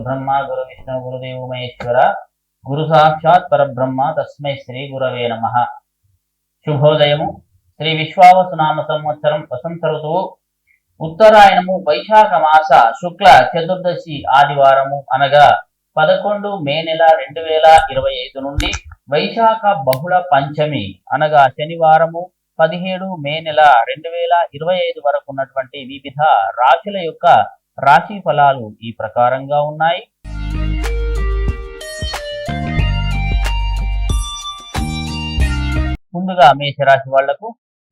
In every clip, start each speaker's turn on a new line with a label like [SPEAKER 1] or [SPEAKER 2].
[SPEAKER 1] గురుబ్రహ్మ గురు విష్ణు గురుదేవు మహేశ్వర గురు సాక్షాత్ పరబ్రహ్మ తస్మై శ్రీ గురవే నమ శుభోదయము శ్రీ విశ్వావసు నామ సంవత్సరం వసంత ఋతువు ఉత్తరాయణము వైశాఖ మాస శుక్ల చతుర్దశి ఆదివారము అనగా పదకొండు మే నెల రెండు వేల ఇరవై ఐదు నుండి వైశాఖ బహుళ పంచమి అనగా శనివారము పదిహేడు మే నెల రెండు వేల ఇరవై ఐదు వరకు ఉన్నటువంటి వివిధ రాశుల యొక్క రాశి ఫలాలు ఈ ప్రకారంగా ఉన్నాయి ముందుగా మేషరాశి వాళ్లకు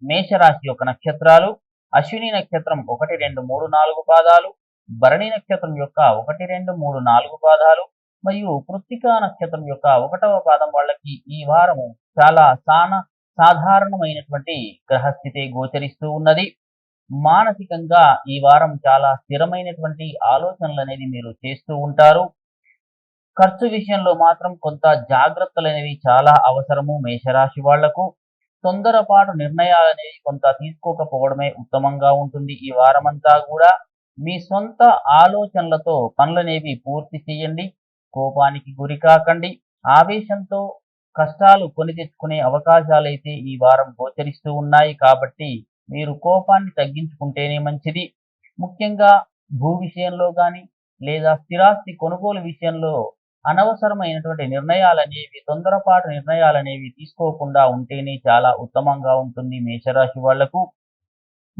[SPEAKER 1] మేషరాశి యొక్క నక్షత్రాలు అశ్విని నక్షత్రం ఒకటి రెండు మూడు నాలుగు పాదాలు భరణి నక్షత్రం యొక్క ఒకటి రెండు మూడు నాలుగు పాదాలు మరియు కృత్తికా నక్షత్రం యొక్క ఒకటవ పాదం వాళ్ళకి ఈ వారము చాలా సాన సాధారణమైనటువంటి గ్రహస్థితి గోచరిస్తూ ఉన్నది మానసికంగా ఈ వారం చాలా స్థిరమైనటువంటి ఆలోచనలు అనేది మీరు చేస్తూ ఉంటారు ఖర్చు విషయంలో మాత్రం కొంత జాగ్రత్తలు అనేవి చాలా అవసరము మేషరాశి వాళ్లకు తొందరపాటు నిర్ణయాలు అనేవి కొంత తీసుకోకపోవడమే ఉత్తమంగా ఉంటుంది ఈ వారమంతా కూడా మీ సొంత ఆలోచనలతో పనులనేవి పూర్తి చేయండి కోపానికి గురి కాకండి ఆవేశంతో కష్టాలు కొని తెచ్చుకునే అవకాశాలైతే ఈ వారం గోచరిస్తూ ఉన్నాయి కాబట్టి మీరు కోపాన్ని తగ్గించుకుంటేనే మంచిది ముఖ్యంగా భూ విషయంలో కానీ లేదా స్థిరాస్తి కొనుగోలు విషయంలో అనవసరమైనటువంటి నిర్ణయాలనేవి తొందరపాటు నిర్ణయాలనేవి తీసుకోకుండా ఉంటేనే చాలా ఉత్తమంగా ఉంటుంది మేషరాశి వాళ్లకు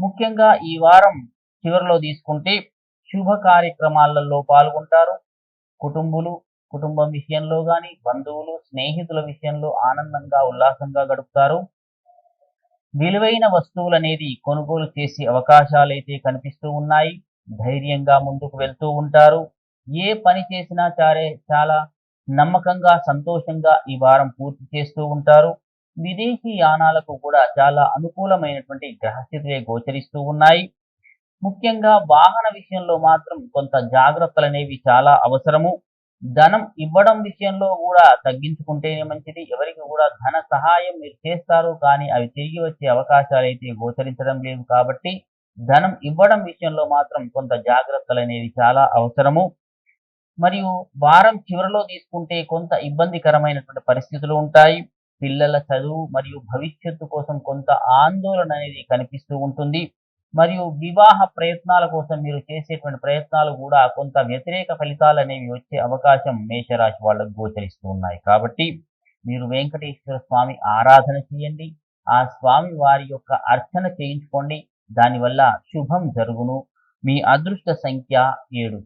[SPEAKER 1] ముఖ్యంగా ఈ వారం చివరిలో తీసుకుంటే శుభ కార్యక్రమాలలో పాల్గొంటారు కుటుంబులు కుటుంబం విషయంలో కానీ బంధువులు స్నేహితుల విషయంలో ఆనందంగా ఉల్లాసంగా గడుపుతారు విలువైన వస్తువులనేది కొనుగోలు చేసే అవకాశాలు అయితే కనిపిస్తూ ఉన్నాయి ధైర్యంగా ముందుకు వెళ్తూ ఉంటారు ఏ పని చేసినా చారే చాలా నమ్మకంగా సంతోషంగా ఈ వారం పూర్తి చేస్తూ ఉంటారు విదేశీ యానాలకు కూడా చాలా అనుకూలమైనటువంటి గ్రహస్థితులే గోచరిస్తూ ఉన్నాయి ముఖ్యంగా వాహన విషయంలో మాత్రం కొంత జాగ్రత్తలు అనేవి చాలా అవసరము ధనం ఇవ్వడం విషయంలో కూడా తగ్గించుకుంటేనే మంచిది ఎవరికి కూడా ధన సహాయం మీరు చేస్తారు కానీ అవి తిరిగి వచ్చే అవకాశాలు అయితే గోచరించడం లేదు కాబట్టి ధనం ఇవ్వడం విషయంలో మాత్రం కొంత జాగ్రత్తలు అనేవి చాలా అవసరము మరియు వారం చివరిలో తీసుకుంటే కొంత ఇబ్బందికరమైనటువంటి పరిస్థితులు ఉంటాయి పిల్లల చదువు మరియు భవిష్యత్తు కోసం కొంత ఆందోళన అనేది కనిపిస్తూ ఉంటుంది మరియు వివాహ ప్రయత్నాల కోసం మీరు చేసేటువంటి ప్రయత్నాలు కూడా కొంత వ్యతిరేక ఫలితాలు అనేవి వచ్చే అవకాశం మేషరాశి వాళ్ళకు గోచరిస్తూ ఉన్నాయి కాబట్టి మీరు వెంకటేశ్వర స్వామి ఆరాధన చేయండి ఆ స్వామి వారి యొక్క అర్చన చేయించుకోండి దానివల్ల శుభం జరుగును మీ అదృష్ట సంఖ్య ఏడు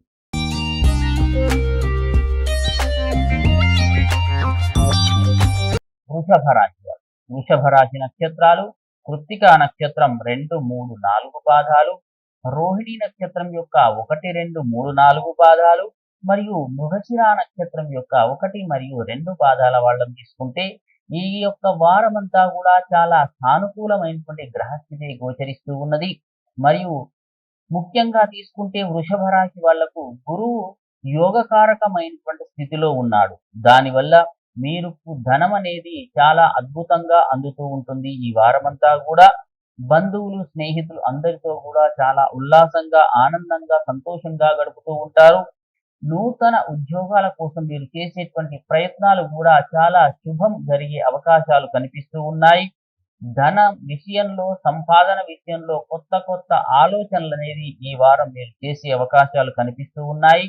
[SPEAKER 1] వృషభ రాశి వృషభ రాశి నక్షత్రాలు కృత్తికా నక్షత్రం రెండు మూడు నాలుగు పాదాలు రోహిణి నక్షత్రం యొక్క ఒకటి రెండు మూడు నాలుగు పాదాలు మరియు మృగశిరా నక్షత్రం యొక్క ఒకటి మరియు రెండు పాదాల వాళ్ళం తీసుకుంటే ఈ యొక్క వారం అంతా కూడా చాలా సానుకూలమైనటువంటి గ్రహస్థితి గోచరిస్తూ ఉన్నది మరియు ముఖ్యంగా తీసుకుంటే వృషభ రాశి వాళ్లకు గురువు యోగకారకమైనటువంటి స్థితిలో ఉన్నాడు దానివల్ల మీరు ధనం అనేది చాలా అద్భుతంగా అందుతూ ఉంటుంది ఈ వారమంతా కూడా బంధువులు స్నేహితులు అందరితో కూడా చాలా ఉల్లాసంగా ఆనందంగా సంతోషంగా గడుపుతూ ఉంటారు నూతన ఉద్యోగాల కోసం మీరు చేసేటువంటి ప్రయత్నాలు కూడా చాలా శుభం జరిగే అవకాశాలు కనిపిస్తూ ఉన్నాయి ధన విషయంలో సంపాదన విషయంలో కొత్త కొత్త ఆలోచనలు అనేది ఈ వారం మీరు చేసే అవకాశాలు కనిపిస్తూ ఉన్నాయి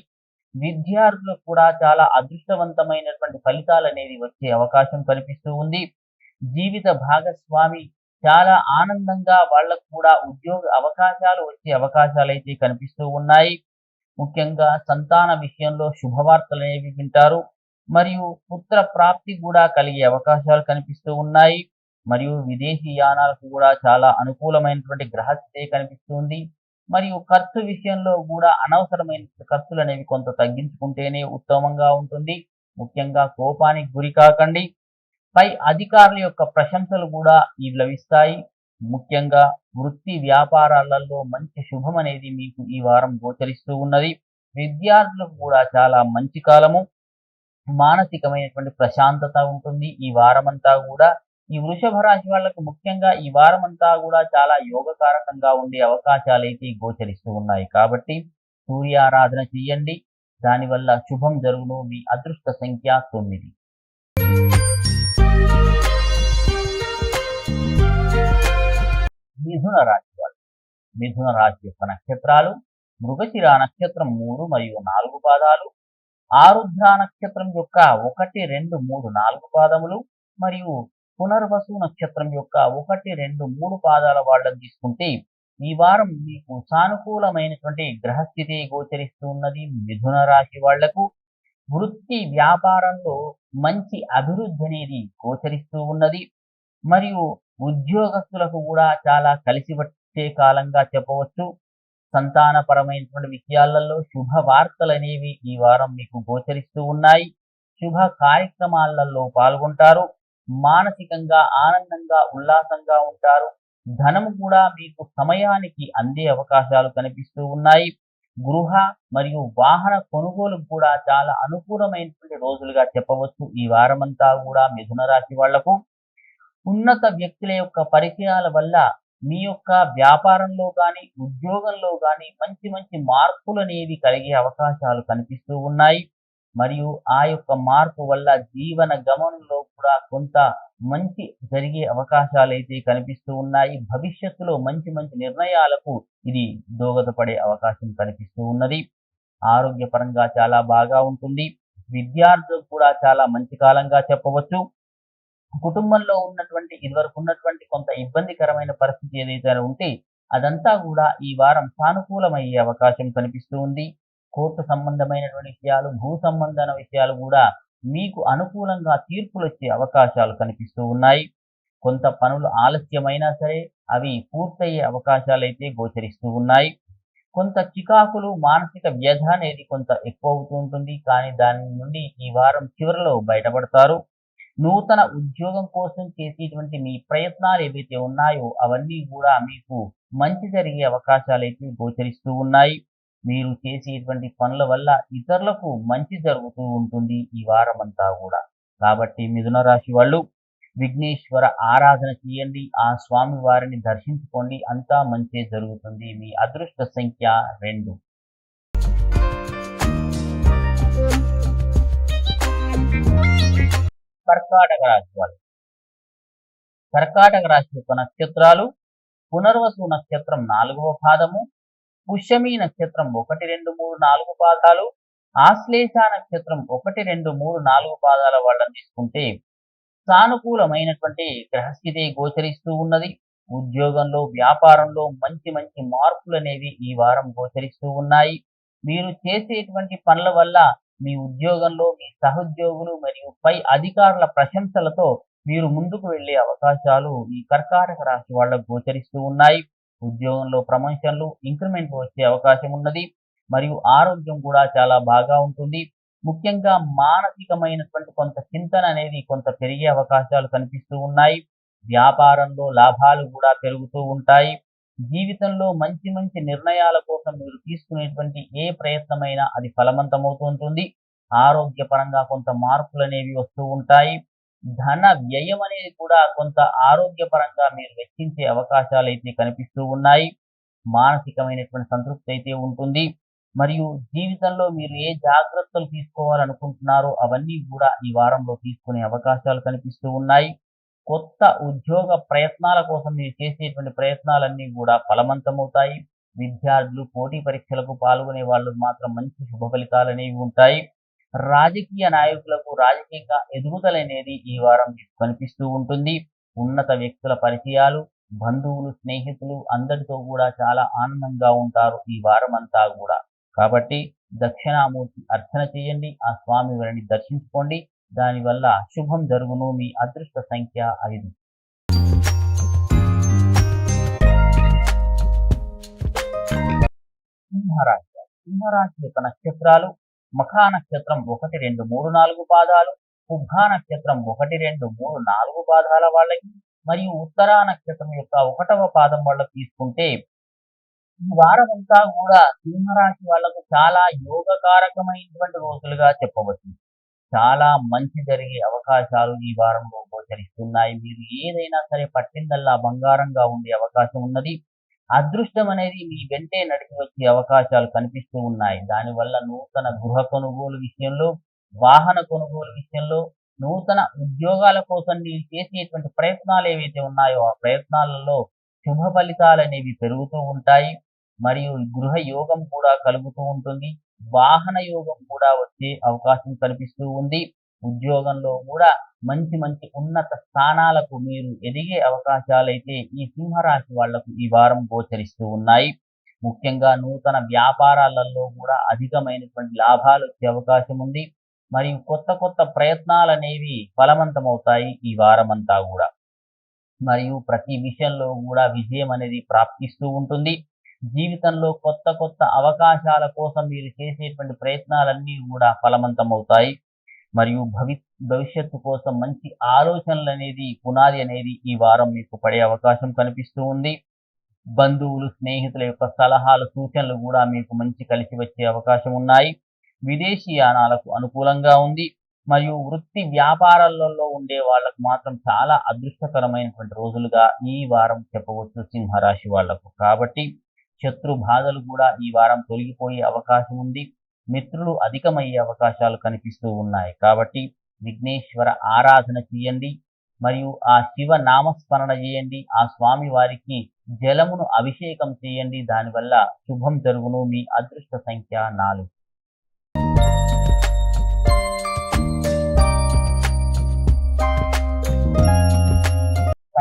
[SPEAKER 1] విద్యార్థులకు కూడా చాలా అదృష్టవంతమైనటువంటి ఫలితాలు అనేది వచ్చే అవకాశం కల్పిస్తూ ఉంది జీవిత భాగస్వామి చాలా ఆనందంగా వాళ్ళకు కూడా ఉద్యోగ అవకాశాలు వచ్చే అవకాశాలు అయితే కనిపిస్తూ ఉన్నాయి ముఖ్యంగా సంతాన విషయంలో శుభవార్తలు అనేవి వింటారు మరియు పుత్ర ప్రాప్తి కూడా కలిగే అవకాశాలు కనిపిస్తూ ఉన్నాయి మరియు విదేశీ యానాలకు కూడా చాలా అనుకూలమైనటువంటి గ్రహస్థితి కనిపిస్తుంది మరియు ఖర్చు విషయంలో కూడా అనవసరమైన ఖర్చులు అనేవి కొంత తగ్గించుకుంటేనే ఉత్తమంగా ఉంటుంది ముఖ్యంగా కోపానికి గురి కాకండి పై అధికారుల యొక్క ప్రశంసలు కూడా ఈ లభిస్తాయి ముఖ్యంగా వృత్తి వ్యాపారాలలో మంచి శుభం అనేది మీకు ఈ వారం గోచరిస్తూ ఉన్నది విద్యార్థులకు కూడా చాలా మంచి కాలము మానసికమైనటువంటి ప్రశాంతత ఉంటుంది ఈ వారమంతా కూడా ఈ వృషభ రాశి వాళ్ళకు ముఖ్యంగా ఈ వారం అంతా కూడా చాలా యోగకారకంగా ఉండే అవకాశాలు అయితే గోచరిస్తూ ఉన్నాయి కాబట్టి సూర్య ఆరాధన చేయండి దానివల్ల శుభం జరుగును మీ అదృష్ట సంఖ్య తొమ్మిది మిథున రాశి వాళ్ళు మిథున రాశి యొక్క నక్షత్రాలు మృగశిర నక్షత్రం మూడు మరియు నాలుగు పాదాలు ఆరుద్ర నక్షత్రం యొక్క ఒకటి రెండు మూడు నాలుగు పాదములు మరియు పునర్వసు నక్షత్రం యొక్క ఒకటి రెండు మూడు పాదాల వాళ్ళని తీసుకుంటే ఈ వారం మీకు సానుకూలమైనటువంటి గ్రహస్థితి గోచరిస్తూ ఉన్నది మిథున రాశి వాళ్లకు వృత్తి వ్యాపారంలో మంచి అభివృద్ధి అనేది గోచరిస్తూ ఉన్నది మరియు ఉద్యోగస్తులకు కూడా చాలా కలిసి వచ్చే కాలంగా చెప్పవచ్చు సంతానపరమైనటువంటి విషయాలలో శుభ వార్తలు అనేవి ఈ వారం మీకు గోచరిస్తూ ఉన్నాయి శుభ కార్యక్రమాలలో పాల్గొంటారు మానసికంగా ఆనందంగా ఉల్లాసంగా ఉంటారు ధనము కూడా మీకు సమయానికి అందే అవకాశాలు కనిపిస్తూ ఉన్నాయి గృహ మరియు వాహన కొనుగోలు కూడా చాలా అనుకూలమైనటువంటి రోజులుగా చెప్పవచ్చు ఈ వారమంతా కూడా మిథున రాశి వాళ్లకు ఉన్నత వ్యక్తుల యొక్క పరిచయాల వల్ల మీ యొక్క వ్యాపారంలో కానీ ఉద్యోగంలో కానీ మంచి మంచి మార్పులు అనేవి కలిగే అవకాశాలు కనిపిస్తూ ఉన్నాయి మరియు ఆ యొక్క మార్పు వల్ల జీవన గమనంలో కూడా కొంత మంచి జరిగే అవకాశాలు అయితే కనిపిస్తూ ఉన్నాయి భవిష్యత్తులో మంచి మంచి నిర్ణయాలకు ఇది దోగదపడే అవకాశం కనిపిస్తూ ఉన్నది ఆరోగ్యపరంగా చాలా బాగా ఉంటుంది విద్యార్థులు కూడా చాలా మంచి కాలంగా చెప్పవచ్చు కుటుంబంలో ఉన్నటువంటి ఇదివరకు ఉన్నటువంటి కొంత ఇబ్బందికరమైన పరిస్థితి ఏదైతే ఉంటే అదంతా కూడా ఈ వారం సానుకూలమయ్యే అవకాశం కనిపిస్తూ ఉంది కోర్టు సంబంధమైనటువంటి విషయాలు భూ సంబంధమైన విషయాలు కూడా మీకు అనుకూలంగా తీర్పులు వచ్చే అవకాశాలు కనిపిస్తూ ఉన్నాయి కొంత పనులు ఆలస్యమైనా సరే అవి పూర్తయ్యే అవకాశాలు అయితే గోచరిస్తూ ఉన్నాయి కొంత చికాకులు మానసిక వ్యధ అనేది కొంత ఎక్కువ అవుతూ ఉంటుంది కానీ దాని నుండి ఈ వారం చివరిలో బయటపడతారు నూతన ఉద్యోగం కోసం చేసేటువంటి మీ ప్రయత్నాలు ఏవైతే ఉన్నాయో అవన్నీ కూడా మీకు మంచి జరిగే అవకాశాలు అయితే గోచరిస్తూ ఉన్నాయి మీరు చేసేటువంటి పనుల వల్ల ఇతరులకు మంచి జరుగుతూ ఉంటుంది ఈ వారం అంతా కూడా కాబట్టి మిథున రాశి వాళ్ళు విఘ్నేశ్వర ఆరాధన చేయండి ఆ స్వామి వారిని దర్శించుకోండి అంతా మంచి జరుగుతుంది మీ అదృష్ట సంఖ్య రెండు కర్కాటక రాశి వాళ్ళు కర్కాటక రాశి యొక్క నక్షత్రాలు పునర్వసు నక్షత్రం నాలుగవ పాదము పుష్యమి నక్షత్రం ఒకటి రెండు మూడు నాలుగు పాదాలు ఆశ్లేష నక్షత్రం ఒకటి రెండు మూడు నాలుగు పాదాల వాళ్ళని తీసుకుంటే సానుకూలమైనటువంటి గ్రహస్థితి గోచరిస్తూ ఉన్నది ఉద్యోగంలో వ్యాపారంలో మంచి మంచి మార్పులు అనేవి ఈ వారం గోచరిస్తూ ఉన్నాయి మీరు చేసేటువంటి పనుల వల్ల మీ ఉద్యోగంలో మీ సహోద్యోగులు మరియు పై అధికారుల ప్రశంసలతో మీరు ముందుకు వెళ్లే అవకాశాలు ఈ కర్కాటక రాశి వాళ్ళకు గోచరిస్తూ ఉన్నాయి ఉద్యోగంలో ప్రమోషన్లు ఇంక్రిమెంట్ వచ్చే అవకాశం ఉన్నది మరియు ఆరోగ్యం కూడా చాలా బాగా ఉంటుంది ముఖ్యంగా మానసికమైనటువంటి కొంత చింతన అనేది కొంత పెరిగే అవకాశాలు కనిపిస్తూ ఉన్నాయి వ్యాపారంలో లాభాలు కూడా పెరుగుతూ ఉంటాయి జీవితంలో మంచి మంచి నిర్ణయాల కోసం మీరు తీసుకునేటువంటి ఏ ప్రయత్నమైనా అది ఫలవంతమవుతూ ఉంటుంది ఆరోగ్యపరంగా కొంత మార్పులు అనేవి వస్తూ ఉంటాయి ధన వ్యయం అనేది కూడా కొంత ఆరోగ్యపరంగా మీరు వెచ్చించే అవకాశాలు అయితే కనిపిస్తూ ఉన్నాయి మానసికమైనటువంటి సంతృప్తి అయితే ఉంటుంది మరియు జీవితంలో మీరు ఏ జాగ్రత్తలు తీసుకోవాలనుకుంటున్నారో అవన్నీ కూడా ఈ వారంలో తీసుకునే అవకాశాలు కనిపిస్తూ ఉన్నాయి కొత్త ఉద్యోగ ప్రయత్నాల కోసం మీరు చేసేటువంటి ప్రయత్నాలన్నీ కూడా ఫలవంతమవుతాయి విద్యార్థులు పోటీ పరీక్షలకు పాల్గొనే వాళ్ళు మాత్రం మంచి శుభ ఫలితాలు అనేవి ఉంటాయి రాజకీయ నాయకులకు రాజకీయంగా ఎదుగుదలనేది ఈ వారం కనిపిస్తూ ఉంటుంది ఉన్నత వ్యక్తుల పరిచయాలు బంధువులు స్నేహితులు అందరితో కూడా చాలా ఆనందంగా ఉంటారు ఈ వారం అంతా కూడా కాబట్టి దక్షిణామూర్తి అర్చన చేయండి ఆ స్వామి వారిని దర్శించుకోండి దానివల్ల శుభం జరుగును మీ అదృష్ట సంఖ్య ఐదు సింహరాశి సింహరాశి యొక్క నక్షత్రాలు మఖా నక్షత్రం ఒకటి రెండు మూడు నాలుగు పాదాలు కుబ్బా నక్షత్రం ఒకటి రెండు మూడు నాలుగు పాదాల వాళ్ళకి మరియు ఉత్తరా నక్షత్రం యొక్క ఒకటవ పాదం వాళ్ళకి తీసుకుంటే ఈ వారం అంతా కూడా సింహరాశి వాళ్లకు చాలా యోగకారకమైనటువంటి రోజులుగా చెప్పవచ్చు చాలా మంచి జరిగే అవకాశాలు ఈ వారంలో గోచరిస్తున్నాయి మీరు ఏదైనా సరే పట్టిందల్లా బంగారంగా ఉండే అవకాశం ఉన్నది అదృష్టం అనేది మీ వెంటే నడిచి వచ్చే అవకాశాలు కనిపిస్తూ ఉన్నాయి దానివల్ల నూతన గృహ కొనుగోలు విషయంలో వాహన కొనుగోలు విషయంలో నూతన ఉద్యోగాల కోసం నీవు చేసేటువంటి ప్రయత్నాలు ఏవైతే ఉన్నాయో ఆ ప్రయత్నాలలో శుభ ఫలితాలు అనేవి పెరుగుతూ ఉంటాయి మరియు గృహ యోగం కూడా కలుగుతూ ఉంటుంది వాహన యోగం కూడా వచ్చే అవకాశం కనిపిస్తూ ఉంది ఉద్యోగంలో కూడా మంచి మంచి ఉన్నత స్థానాలకు మీరు ఎదిగే అవకాశాలైతే ఈ సింహరాశి వాళ్లకు ఈ వారం గోచరిస్తూ ఉన్నాయి ముఖ్యంగా నూతన వ్యాపారాలలో కూడా అధికమైనటువంటి లాభాలు వచ్చే అవకాశం ఉంది మరియు కొత్త కొత్త ప్రయత్నాలు అనేవి ఫలవంతమవుతాయి ఈ వారం అంతా కూడా మరియు ప్రతి విషయంలో కూడా విజయం అనేది ప్రాప్తిస్తూ ఉంటుంది జీవితంలో కొత్త కొత్త అవకాశాల కోసం మీరు చేసేటువంటి ప్రయత్నాలన్నీ కూడా ఫలవంతమవుతాయి మరియు భవి భవిష్యత్తు కోసం మంచి ఆలోచనలు అనేది పునాది అనేది ఈ వారం మీకు పడే అవకాశం కనిపిస్తూ ఉంది బంధువులు స్నేహితుల యొక్క సలహాలు సూచనలు కూడా మీకు మంచి కలిసి వచ్చే అవకాశం ఉన్నాయి విదేశీయానాలకు అనుకూలంగా ఉంది మరియు వృత్తి వ్యాపారాలలో ఉండే వాళ్ళకు మాత్రం చాలా అదృష్టకరమైనటువంటి రోజులుగా ఈ వారం చెప్పవచ్చు సింహరాశి వాళ్లకు కాబట్టి శత్రు బాధలు కూడా ఈ వారం తొలగిపోయే అవకాశం ఉంది మిత్రులు అధికమయ్యే అవకాశాలు కనిపిస్తూ ఉన్నాయి కాబట్టి విఘ్నేశ్వర ఆరాధన చేయండి మరియు ఆ శివ నామస్మరణ చేయండి ఆ స్వామి వారికి జలమును అభిషేకం చేయండి దానివల్ల శుభం జరుగును మీ అదృష్ట సంఖ్య నాలుగు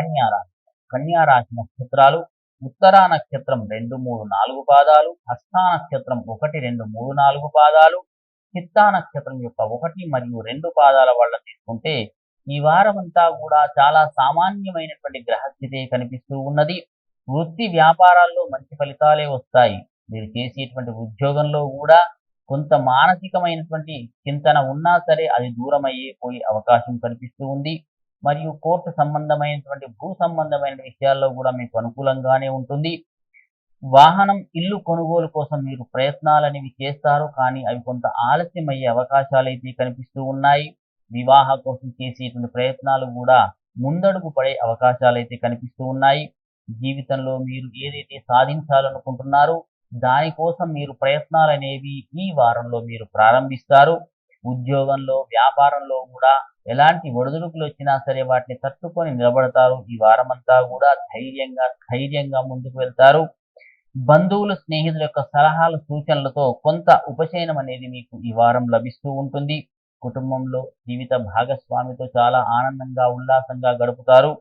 [SPEAKER 1] కన్యారాశి కన్యారాశి నక్షత్రాలు ఉత్తరా నక్షత్రం రెండు మూడు నాలుగు పాదాలు హస్తా నక్షత్రం ఒకటి రెండు మూడు నాలుగు పాదాలు చిత్తా నక్షత్రం యొక్క ఒకటి మరియు రెండు పాదాల వల్ల తీసుకుంటే ఈ వారం అంతా కూడా చాలా సామాన్యమైనటువంటి గ్రహస్థితే కనిపిస్తూ ఉన్నది వృత్తి వ్యాపారాల్లో మంచి ఫలితాలే వస్తాయి మీరు చేసేటువంటి ఉద్యోగంలో కూడా కొంత మానసికమైనటువంటి చింతన ఉన్నా సరే అది దూరం అయ్యే పోయే అవకాశం కనిపిస్తూ ఉంది మరియు కోర్టు సంబంధమైనటువంటి భూ సంబంధమైన విషయాల్లో కూడా మీకు అనుకూలంగానే ఉంటుంది వాహనం ఇల్లు కొనుగోలు కోసం మీరు ప్రయత్నాలు అనేవి చేస్తారు కానీ అవి కొంత ఆలస్యం అయ్యే అవకాశాలు అయితే కనిపిస్తూ ఉన్నాయి వివాహ కోసం చేసేటువంటి ప్రయత్నాలు కూడా ముందడుగు పడే అవకాశాలు అయితే కనిపిస్తూ ఉన్నాయి జీవితంలో మీరు ఏదైతే సాధించాలనుకుంటున్నారో దానికోసం మీరు ప్రయత్నాలు అనేవి ఈ వారంలో మీరు ప్రారంభిస్తారు ఉద్యోగంలో వ్యాపారంలో కూడా ఎలాంటి ఒడిదుడుకులు వచ్చినా సరే వాటిని తట్టుకొని నిలబడతారు ఈ వారమంతా కూడా ధైర్యంగా ధైర్యంగా ముందుకు వెళ్తారు బంధువులు స్నేహితుల యొక్క సలహాలు సూచనలతో కొంత ఉపశయనం అనేది మీకు ఈ వారం లభిస్తూ ఉంటుంది కుటుంబంలో జీవిత భాగస్వామితో చాలా ఆనందంగా ఉల్లాసంగా గడుపుతారు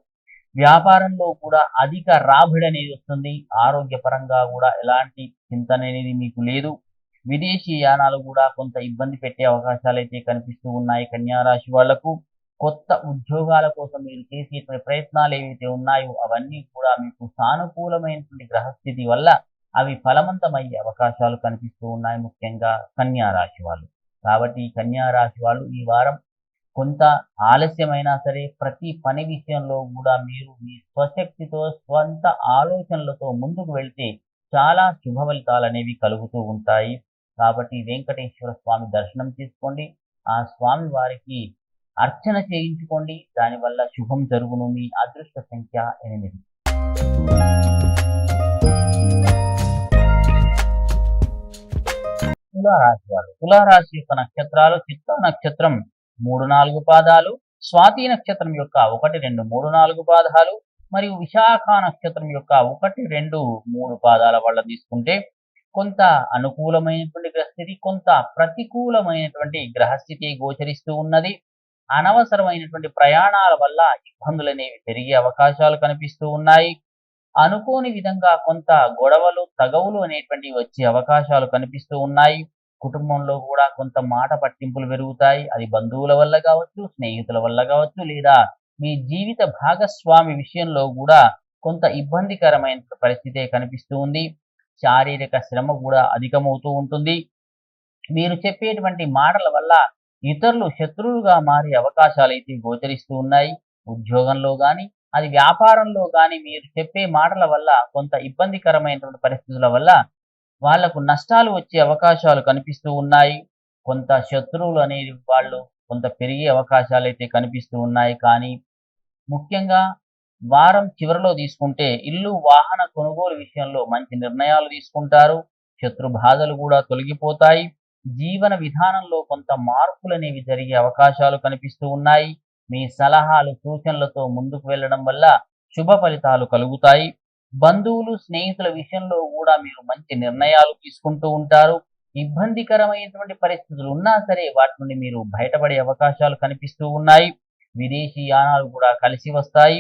[SPEAKER 1] వ్యాపారంలో కూడా అధిక రాబడి అనేది వస్తుంది ఆరోగ్యపరంగా కూడా ఎలాంటి చింతన అనేది మీకు లేదు విదేశీ యానాలు కూడా కొంత ఇబ్బంది పెట్టే అవకాశాలు అయితే కనిపిస్తూ ఉన్నాయి కన్యారాశి వాళ్లకు కొత్త ఉద్యోగాల కోసం మీరు చేసేటువంటి ప్రయత్నాలు ఏవైతే ఉన్నాయో అవన్నీ కూడా మీకు సానుకూలమైనటువంటి గ్రహస్థితి వల్ల అవి ఫలవంతమయ్యే అవకాశాలు కనిపిస్తూ ఉన్నాయి ముఖ్యంగా కన్యారాశి వాళ్ళు కాబట్టి ఈ కన్యారాశి వాళ్ళు ఈ వారం కొంత ఆలస్యమైనా సరే ప్రతి పని విషయంలో కూడా మీరు మీ స్వశక్తితో స్వంత ఆలోచనలతో ముందుకు వెళ్తే చాలా శుభ ఫలితాలు అనేవి కలుగుతూ ఉంటాయి కాబట్టి వెంకటేశ్వర స్వామి దర్శనం చేసుకోండి ఆ స్వామి వారికి అర్చన చేయించుకోండి దానివల్ల శుభం జరుగును మీ అదృష్ట సంఖ్య ఎనిమిది తులారాశి వాళ్ళు తులారాశి యొక్క నక్షత్రాలు చిత్త నక్షత్రం మూడు నాలుగు పాదాలు స్వాతి నక్షత్రం యొక్క ఒకటి రెండు మూడు నాలుగు పాదాలు మరియు విశాఖ నక్షత్రం యొక్క ఒకటి రెండు మూడు పాదాల వల్ల తీసుకుంటే కొంత అనుకూలమైనటువంటి గ్రహస్థితి కొంత ప్రతికూలమైనటువంటి గ్రహస్థితి గోచరిస్తూ ఉన్నది అనవసరమైనటువంటి ప్రయాణాల వల్ల ఇబ్బందులు అనేవి పెరిగే అవకాశాలు కనిపిస్తూ ఉన్నాయి అనుకోని విధంగా కొంత గొడవలు తగవులు అనేటువంటివి వచ్చే అవకాశాలు కనిపిస్తూ ఉన్నాయి కుటుంబంలో కూడా కొంత మాట పట్టింపులు పెరుగుతాయి అది బంధువుల వల్ల కావచ్చు స్నేహితుల వల్ల కావచ్చు లేదా మీ జీవిత భాగస్వామి విషయంలో కూడా కొంత ఇబ్బందికరమైన పరిస్థితే కనిపిస్తూ ఉంది శారీరక శ్రమ కూడా అధికమవుతూ ఉంటుంది మీరు చెప్పేటువంటి మాటల వల్ల ఇతరులు శత్రువులుగా మారే అవకాశాలు అయితే గోచరిస్తూ ఉన్నాయి ఉద్యోగంలో కానీ అది వ్యాపారంలో కానీ మీరు చెప్పే మాటల వల్ల కొంత ఇబ్బందికరమైనటువంటి పరిస్థితుల వల్ల వాళ్లకు నష్టాలు వచ్చే అవకాశాలు కనిపిస్తూ ఉన్నాయి కొంత శత్రువులు అనేది వాళ్ళు కొంత పెరిగే అవకాశాలు అయితే కనిపిస్తూ ఉన్నాయి కానీ ముఖ్యంగా వారం చివరిలో తీసుకుంటే ఇల్లు వాహన కొనుగోలు విషయంలో మంచి నిర్ణయాలు తీసుకుంటారు శత్రు బాధలు కూడా తొలగిపోతాయి జీవన విధానంలో కొంత మార్పులు అనేవి జరిగే అవకాశాలు కనిపిస్తూ ఉన్నాయి మీ సలహాలు సూచనలతో ముందుకు వెళ్ళడం వల్ల శుభ ఫలితాలు కలుగుతాయి బంధువులు స్నేహితుల విషయంలో కూడా మీరు మంచి నిర్ణయాలు తీసుకుంటూ ఉంటారు ఇబ్బందికరమైనటువంటి పరిస్థితులు ఉన్నా సరే వాటి నుండి మీరు బయటపడే అవకాశాలు కనిపిస్తూ ఉన్నాయి విదేశీ యానాలు కూడా కలిసి వస్తాయి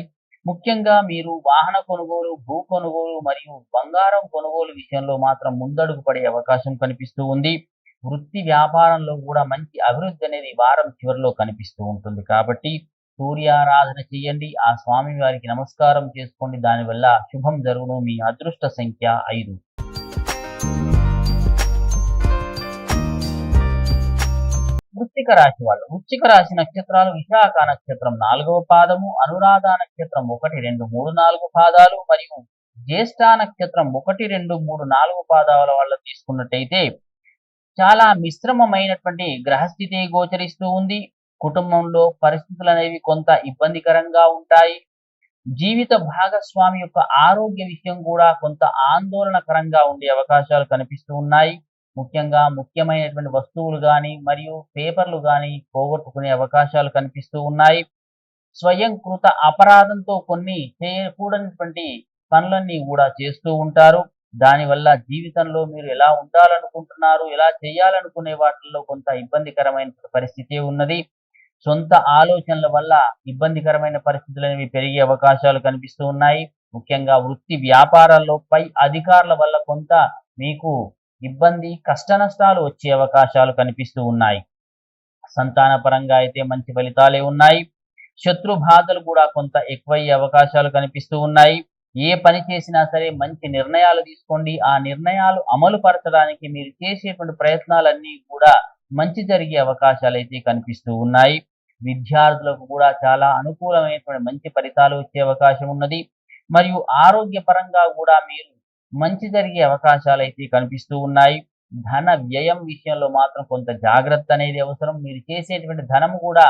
[SPEAKER 1] ముఖ్యంగా మీరు వాహన కొనుగోలు భూ కొనుగోలు మరియు బంగారం కొనుగోలు విషయంలో మాత్రం ముందడుగు పడే అవకాశం కనిపిస్తూ ఉంది వృత్తి వ్యాపారంలో కూడా మంచి అభివృద్ధి అనేది వారం చివరిలో కనిపిస్తూ ఉంటుంది కాబట్టి సూర్యారాధన చేయండి ఆ స్వామి వారికి నమస్కారం చేసుకోండి దానివల్ల శుభం జరుగును మీ అదృష్ట సంఖ్య ఐదు వృత్తిక రాశి వాళ్ళు వృత్తిక రాశి నక్షత్రాలు విశాఖ నక్షత్రం నాలుగవ పాదము అనురాధ నక్షత్రం ఒకటి రెండు మూడు నాలుగు పాదాలు మరియు జ్యేష్ఠ నక్షత్రం ఒకటి రెండు మూడు నాలుగు పాదాల వాళ్ళు తీసుకున్నట్టయితే చాలా మిశ్రమమైనటువంటి గ్రహస్థితి గోచరిస్తూ ఉంది కుటుంబంలో పరిస్థితులు అనేవి కొంత ఇబ్బందికరంగా ఉంటాయి జీవిత భాగస్వామి యొక్క ఆరోగ్య విషయం కూడా కొంత ఆందోళనకరంగా ఉండే అవకాశాలు కనిపిస్తూ ఉన్నాయి ముఖ్యంగా ముఖ్యమైనటువంటి వస్తువులు కానీ మరియు పేపర్లు కానీ పోగొట్టుకునే అవకాశాలు కనిపిస్తూ ఉన్నాయి స్వయంకృత అపరాధంతో కొన్ని చేయకూడనటువంటి పనులన్నీ కూడా చేస్తూ ఉంటారు దానివల్ల జీవితంలో మీరు ఎలా ఉండాలనుకుంటున్నారు ఎలా చేయాలనుకునే వాటిల్లో కొంత ఇబ్బందికరమైన పరిస్థితి ఉన్నది సొంత ఆలోచనల వల్ల ఇబ్బందికరమైన పరిస్థితులు అనేవి పెరిగే అవకాశాలు కనిపిస్తూ ఉన్నాయి ముఖ్యంగా వృత్తి వ్యాపారాల్లో పై అధికారుల వల్ల కొంత మీకు ఇబ్బంది కష్ట నష్టాలు వచ్చే అవకాశాలు కనిపిస్తూ ఉన్నాయి సంతాన పరంగా అయితే మంచి ఫలితాలే ఉన్నాయి శత్రు బాధలు కూడా కొంత ఎక్కువయ్యే అవకాశాలు కనిపిస్తూ ఉన్నాయి ఏ పని చేసినా సరే మంచి నిర్ణయాలు తీసుకోండి ఆ నిర్ణయాలు అమలు పరచడానికి మీరు చేసేటువంటి ప్రయత్నాలన్నీ కూడా మంచి జరిగే అవకాశాలు అయితే కనిపిస్తూ ఉన్నాయి విద్యార్థులకు కూడా చాలా అనుకూలమైనటువంటి మంచి ఫలితాలు వచ్చే అవకాశం ఉన్నది మరియు ఆరోగ్యపరంగా కూడా మీరు మంచి జరిగే అవకాశాలు అయితే కనిపిస్తూ ఉన్నాయి ధన వ్యయం విషయంలో మాత్రం కొంత జాగ్రత్త అనేది అవసరం మీరు చేసేటువంటి ధనము కూడా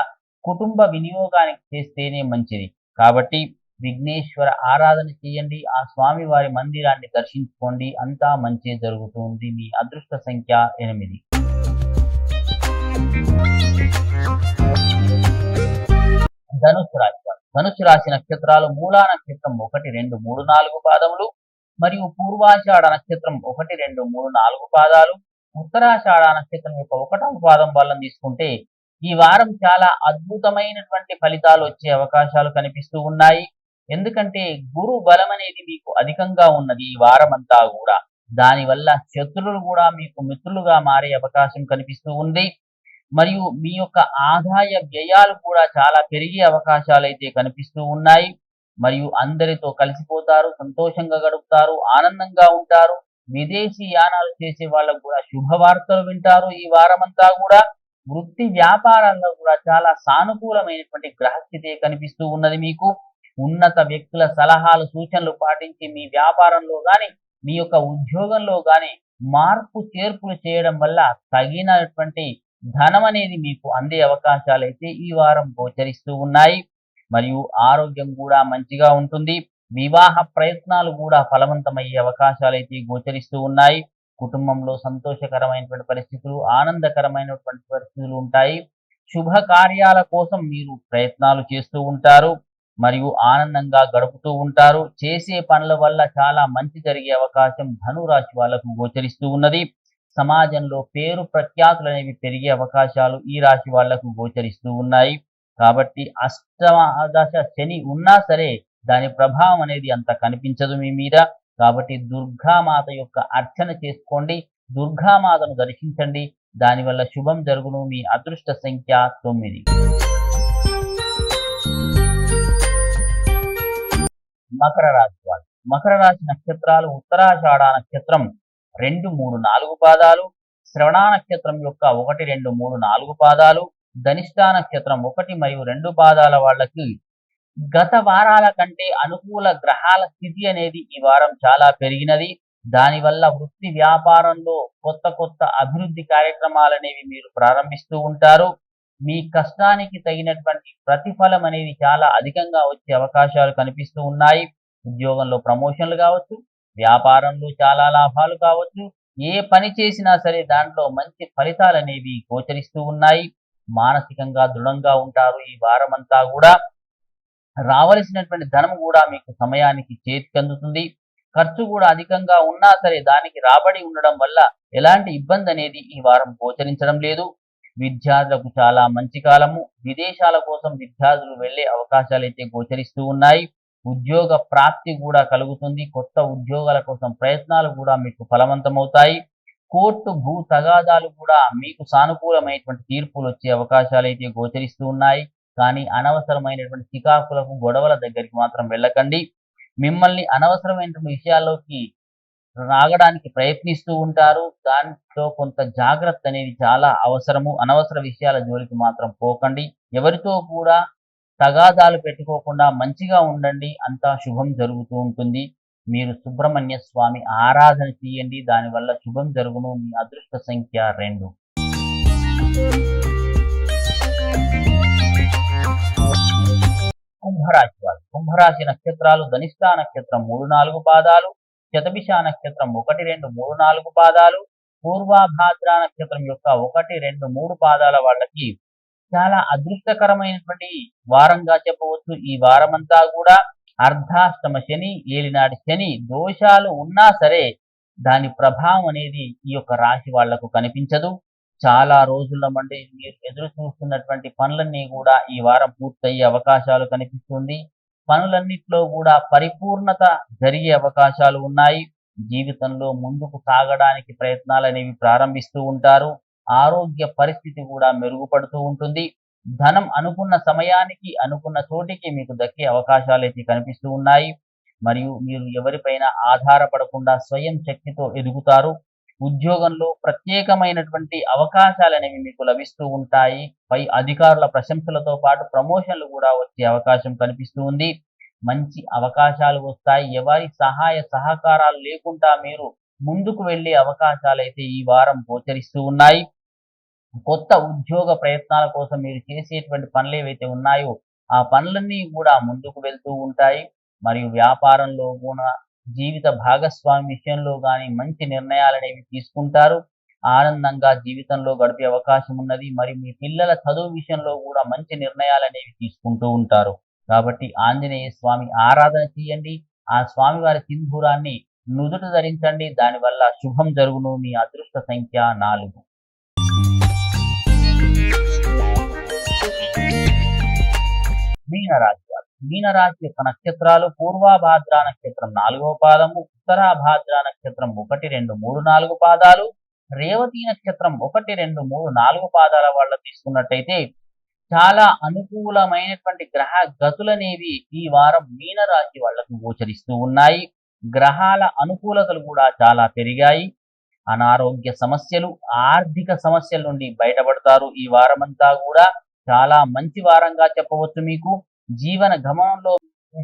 [SPEAKER 1] కుటుంబ వినియోగానికి చేస్తేనే మంచిది కాబట్టి విఘ్నేశ్వర ఆరాధన చేయండి ఆ స్వామి వారి మందిరాన్ని దర్శించుకోండి అంతా మంచి జరుగుతుంది మీ అదృష్ట సంఖ్య ఎనిమిది ధనుసు రాశి ధనుసు రాశి నక్షత్రాలు మూలా నక్షత్రం ఒకటి రెండు మూడు నాలుగు పాదములు మరియు పూర్వాషాఢ నక్షత్రం ఒకటి రెండు మూడు నాలుగు పాదాలు ఉత్తరాషాఢ నక్షత్రం యొక్క ఒకటవ పాదం వలన తీసుకుంటే ఈ వారం చాలా అద్భుతమైనటువంటి ఫలితాలు వచ్చే అవకాశాలు కనిపిస్తూ ఉన్నాయి ఎందుకంటే గురు బలం అనేది మీకు అధికంగా ఉన్నది ఈ వారం అంతా కూడా దానివల్ల శత్రులు కూడా మీకు మిత్రులుగా మారే అవకాశం కనిపిస్తూ ఉంది మరియు మీ యొక్క ఆదాయ వ్యయాలు కూడా చాలా పెరిగే అవకాశాలు అయితే కనిపిస్తూ ఉన్నాయి మరియు అందరితో కలిసిపోతారు సంతోషంగా గడుపుతారు ఆనందంగా ఉంటారు విదేశీ యానాలు చేసే వాళ్ళకు కూడా శుభవార్తలు వింటారు ఈ వారమంతా కూడా వృత్తి వ్యాపారాల్లో కూడా చాలా సానుకూలమైనటువంటి గ్రహస్థితి కనిపిస్తూ ఉన్నది మీకు ఉన్నత వ్యక్తుల సలహాలు సూచనలు పాటించి మీ వ్యాపారంలో కానీ మీ యొక్క ఉద్యోగంలో కానీ మార్పు చేర్పులు చేయడం వల్ల తగినటువంటి ధనం అనేది మీకు అందే అవకాశాలు అయితే ఈ వారం గోచరిస్తూ ఉన్నాయి మరియు ఆరోగ్యం కూడా మంచిగా ఉంటుంది వివాహ ప్రయత్నాలు కూడా ఫలవంతమయ్యే అవకాశాలు అయితే గోచరిస్తూ ఉన్నాయి కుటుంబంలో సంతోషకరమైనటువంటి పరిస్థితులు ఆనందకరమైనటువంటి పరిస్థితులు ఉంటాయి శుభ కార్యాల కోసం మీరు ప్రయత్నాలు చేస్తూ ఉంటారు మరియు ఆనందంగా గడుపుతూ ఉంటారు చేసే పనుల వల్ల చాలా మంచి జరిగే అవకాశం ధనురాశి వాళ్లకు గోచరిస్తూ ఉన్నది సమాజంలో పేరు ప్రఖ్యాతులు అనేవి పెరిగే అవకాశాలు ఈ రాశి వాళ్లకు గోచరిస్తూ ఉన్నాయి కాబట్టి అష్టమాదశ శని ఉన్నా సరే దాని ప్రభావం అనేది అంత కనిపించదు మీ మీద కాబట్టి దుర్గామాత యొక్క అర్చన చేసుకోండి దుర్గామాతను దర్శించండి దానివల్ల శుభం జరుగును మీ అదృష్ట సంఖ్య తొమ్మిది మకర రాశి వాళ్ళు మకర రాశి నక్షత్రాలు ఉత్తరాషాఢ నక్షత్రం రెండు మూడు నాలుగు పాదాలు శ్రవణా నక్షత్రం యొక్క ఒకటి రెండు మూడు నాలుగు పాదాలు ధనిష్టా నక్షత్రం ఒకటి మరియు రెండు పాదాల వాళ్ళకి గత వారాల కంటే అనుకూల గ్రహాల స్థితి అనేది ఈ వారం చాలా పెరిగినది దానివల్ల వృత్తి వ్యాపారంలో కొత్త కొత్త అభివృద్ధి కార్యక్రమాలు అనేవి మీరు ప్రారంభిస్తూ ఉంటారు మీ కష్టానికి తగినటువంటి ప్రతిఫలం అనేది చాలా అధికంగా వచ్చే అవకాశాలు కనిపిస్తూ ఉన్నాయి ఉద్యోగంలో ప్రమోషన్లు కావచ్చు వ్యాపారంలో చాలా లాభాలు కావచ్చు ఏ పని చేసినా సరే దాంట్లో మంచి ఫలితాలు అనేవి గోచరిస్తూ ఉన్నాయి మానసికంగా దృఢంగా ఉంటారు ఈ వారం అంతా కూడా రావలసినటువంటి ధనం కూడా మీకు సమయానికి చేతికందుతుంది ఖర్చు కూడా అధికంగా ఉన్నా సరే దానికి రాబడి ఉండడం వల్ల ఎలాంటి ఇబ్బంది అనేది ఈ వారం గోచరించడం లేదు విద్యార్థులకు చాలా మంచి కాలము విదేశాల కోసం విద్యార్థులు వెళ్లే అవకాశాలు అయితే గోచరిస్తూ ఉన్నాయి ఉద్యోగ ప్రాప్తి కూడా కలుగుతుంది కొత్త ఉద్యోగాల కోసం ప్రయత్నాలు కూడా మీకు ఫలవంతమవుతాయి కోర్టు భూ తగాదాలు కూడా మీకు సానుకూలమైనటువంటి తీర్పులు వచ్చే అవకాశాలు అయితే గోచరిస్తూ ఉన్నాయి కానీ అనవసరమైనటువంటి చికాకులకు గొడవల దగ్గరికి మాత్రం వెళ్ళకండి మిమ్మల్ని అనవసరమైనటువంటి విషయాల్లోకి రాగడానికి ప్రయత్నిస్తూ ఉంటారు దాంట్లో కొంత జాగ్రత్త అనేది చాలా అవసరము అనవసర విషయాల జోలికి మాత్రం పోకండి ఎవరితో కూడా తగాదాలు పెట్టుకోకుండా మంచిగా ఉండండి అంతా శుభం జరుగుతూ ఉంటుంది మీరు సుబ్రహ్మణ్య స్వామి ఆరాధన చేయండి దానివల్ల శుభం జరుగును మీ అదృష్ట సంఖ్య రెండు కుంభరాశి వాళ్ళు కుంభరాశి నక్షత్రాలు ధనిష్టా నక్షత్రం మూడు నాలుగు పాదాలు శతభిష నక్షత్రం ఒకటి రెండు మూడు నాలుగు పాదాలు పూర్వాభాద్ర నక్షత్రం యొక్క ఒకటి రెండు మూడు పాదాల వాళ్ళకి చాలా అదృష్టకరమైనటువంటి వారంగా చెప్పవచ్చు ఈ వారమంతా కూడా అర్ధాష్టమ శని ఏలినాటి శని దోషాలు ఉన్నా సరే దాని ప్రభావం అనేది ఈ యొక్క రాశి వాళ్లకు కనిపించదు చాలా రోజుల మండి మీరు ఎదురు చూస్తున్నటువంటి పనులన్నీ కూడా ఈ వారం పూర్తయ్యే అవకాశాలు కనిపిస్తుంది పనులన్నిట్లో కూడా పరిపూర్ణత జరిగే అవకాశాలు ఉన్నాయి జీవితంలో ముందుకు సాగడానికి ప్రయత్నాలు అనేవి ప్రారంభిస్తూ ఉంటారు ఆరోగ్య పరిస్థితి కూడా మెరుగుపడుతూ ఉంటుంది ధనం అనుకున్న సమయానికి అనుకున్న చోటికి మీకు దక్కే అవకాశాలు అయితే కనిపిస్తూ ఉన్నాయి మరియు మీరు ఎవరిపైన ఆధారపడకుండా స్వయం శక్తితో ఎదుగుతారు ఉద్యోగంలో ప్రత్యేకమైనటువంటి అవకాశాలు అనేవి మీకు లభిస్తూ ఉంటాయి పై అధికారుల ప్రశంసలతో పాటు ప్రమోషన్లు కూడా వచ్చే అవకాశం కనిపిస్తూ ఉంది మంచి అవకాశాలు వస్తాయి ఎవరి సహాయ సహకారాలు లేకుండా మీరు ముందుకు వెళ్ళే అవకాశాలు అయితే ఈ వారం గోచరిస్తూ ఉన్నాయి కొత్త ఉద్యోగ ప్రయత్నాల కోసం మీరు చేసేటువంటి పనులు ఏవైతే ఉన్నాయో ఆ పనులన్నీ కూడా ముందుకు వెళ్తూ ఉంటాయి మరియు వ్యాపారంలో కూడా జీవిత భాగస్వామి విషయంలో కానీ మంచి నిర్ణయాలు అనేవి తీసుకుంటారు ఆనందంగా జీవితంలో గడిపే అవకాశం ఉన్నది మరియు మీ పిల్లల చదువు విషయంలో కూడా మంచి నిర్ణయాలు అనేవి తీసుకుంటూ ఉంటారు కాబట్టి ఆంజనేయ స్వామి ఆరాధన చేయండి ఆ స్వామి వారి సింధూరాన్ని నుదుట ధరించండి దానివల్ల శుభం జరుగును మీ అదృష్ట సంఖ్య నాలుగు మీనరాశి మీనరాశి యొక్క నక్షత్రాలు పూర్వాభాద్ర నక్షత్రం నాలుగో పాదము ఉత్తరాభాద్ర నక్షత్రం ఒకటి రెండు మూడు నాలుగు పాదాలు రేవతి నక్షత్రం ఒకటి రెండు మూడు నాలుగు పాదాల వాళ్ళ తీసుకున్నట్టయితే చాలా అనుకూలమైనటువంటి గ్రహ గతులనేవి ఈ వారం మీనరాశి వాళ్లకు గోచరిస్తూ ఉన్నాయి గ్రహాల అనుకూలతలు కూడా చాలా పెరిగాయి అనారోగ్య సమస్యలు ఆర్థిక సమస్యల నుండి బయటపడతారు ఈ వారమంతా కూడా చాలా మంచి వారంగా చెప్పవచ్చు మీకు జీవన గమనంలో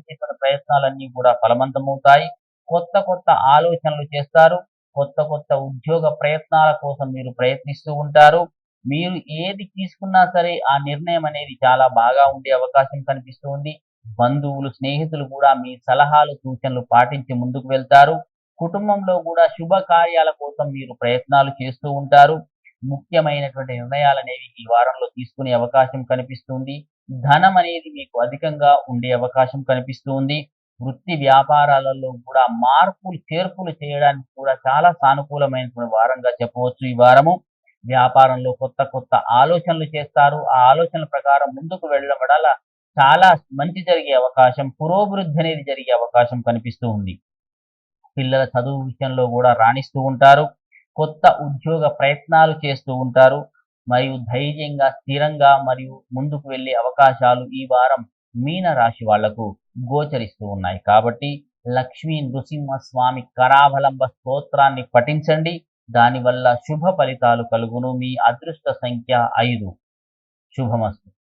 [SPEAKER 1] చేసిన ప్రయత్నాలన్నీ కూడా ఫలవంతమవుతాయి కొత్త కొత్త ఆలోచనలు చేస్తారు కొత్త కొత్త ఉద్యోగ ప్రయత్నాల కోసం మీరు ప్రయత్నిస్తూ ఉంటారు మీరు ఏది తీసుకున్నా సరే ఆ నిర్ణయం అనేది చాలా బాగా ఉండే అవకాశం కనిపిస్తూ ఉంది బంధువులు స్నేహితులు కూడా మీ సలహాలు సూచనలు పాటించి ముందుకు వెళ్తారు కుటుంబంలో కూడా శుభకార్యాల కోసం మీరు ప్రయత్నాలు చేస్తూ ఉంటారు ముఖ్యమైనటువంటి నిర్ణయాలు అనేవి ఈ వారంలో తీసుకునే అవకాశం కనిపిస్తుంది ధనం అనేది మీకు అధికంగా ఉండే అవకాశం కనిపిస్తుంది వృత్తి వ్యాపారాలలో కూడా మార్పులు చేర్పులు చేయడానికి కూడా చాలా సానుకూలమైనటువంటి వారంగా చెప్పవచ్చు ఈ వారము వ్యాపారంలో కొత్త కొత్త ఆలోచనలు చేస్తారు ఆ ఆలోచనల ప్రకారం ముందుకు వెళ్ళడం వల్ల చాలా మంచి జరిగే అవకాశం పురోభివృద్ధి అనేది జరిగే అవకాశం కనిపిస్తూ ఉంది పిల్లల చదువు విషయంలో కూడా రాణిస్తూ ఉంటారు కొత్త ఉద్యోగ ప్రయత్నాలు చేస్తూ ఉంటారు మరియు ధైర్యంగా స్థిరంగా మరియు ముందుకు వెళ్ళే అవకాశాలు ఈ వారం మీన రాశి వాళ్లకు గోచరిస్తూ ఉన్నాయి కాబట్టి లక్ష్మీ నృసింహస్వామి కరాభలంబ స్తోత్రాన్ని పఠించండి దానివల్ల శుభ ఫలితాలు కలుగును మీ అదృష్ట సంఖ్య ఐదు శుభమస్తు